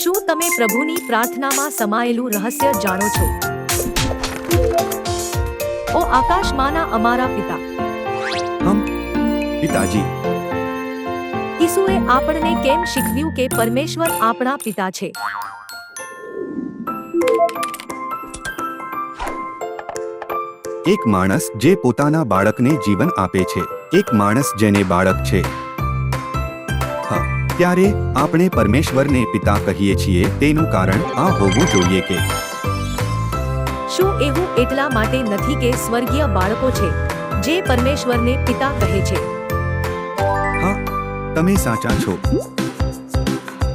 શું તમે પ્રભુની પ્રાર્થનામાં સમાયેલું રહસ્ય જાણો છો? ઓ આકાશમાંના અમારા પિતા. હમ પિતાજી. ઈસુએ આપણને કેમ શીખવ્યું કે પરમેશ્વર આપણા પિતા છે? એક માણસ જે પોતાના બાળકને જીવન આપે છે એક માણસ જેને બાળક છે. ત્યારે આપણે પરમેશ્વરને પિતા કહીએ છીએ તેનું કારણ આ હોવું જોઈએ કે શું એવું એટલા માટે નથી કે સ્વર્ગીય બાળકો છે જે પરમેશ્વરને પિતા કહે છે? હા તમે સાચા છો.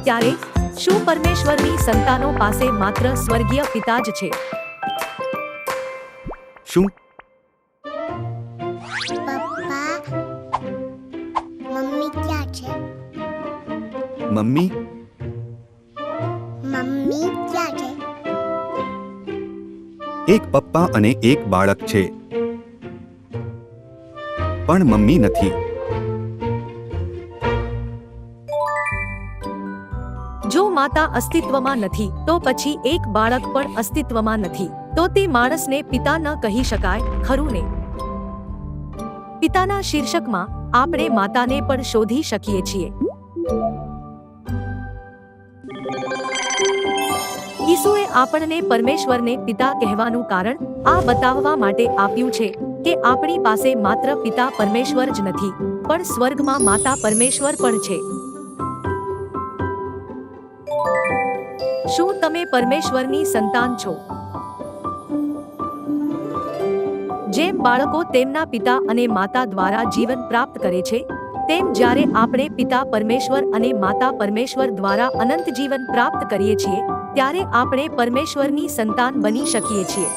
ત્યારે શું પરમેશ્વરની સંતાનો પાસે માત્ર સ્વર્ગીય પિતા જ છે? શું? મમ્મી? મમ્મી ક્યાં છે? એક પપ્પા અને એક બાળક છે. પણ મમ્મી નથી. જો માતા અસ્તિત્વમાં નથી તો પછી એક બાળક પણ અસ્તિત્વમાં નથી. તો તે માણસને પિતા ન કહી શકાય ખરું ને? પિતાના શીર્ષકમાં આપણે માતાને પણ શોધી શકીએ છીએ. ઈસુએ આપણને પરમેશ્વરને પિતા કહેવાનું કારણ આ બતાવવા માટે આપ્યું છે કે આપણી પાસે માત્ર પિતા પરમેશ્વર જ નથી, પણ સ્વર્ગમાં માતા પરમેશ્વર પણ છે. શું તમે પરમેશ્વરની સંતાન છો? જેમ બાળકો તેમના પિતા અને માતા દ્વારા જીવન પ્રાપ્ત કરે છે તેમ જ્યારે આપણે પિતા પરમેશ્વર અને માતા પરમેશ્વર દ્વારા અનંત જીવન પ્રાપ્ત કરીએ છીએ, ત્યારે આપણે પરમેશ્વરની સંતાન બની શકીએ છીએ.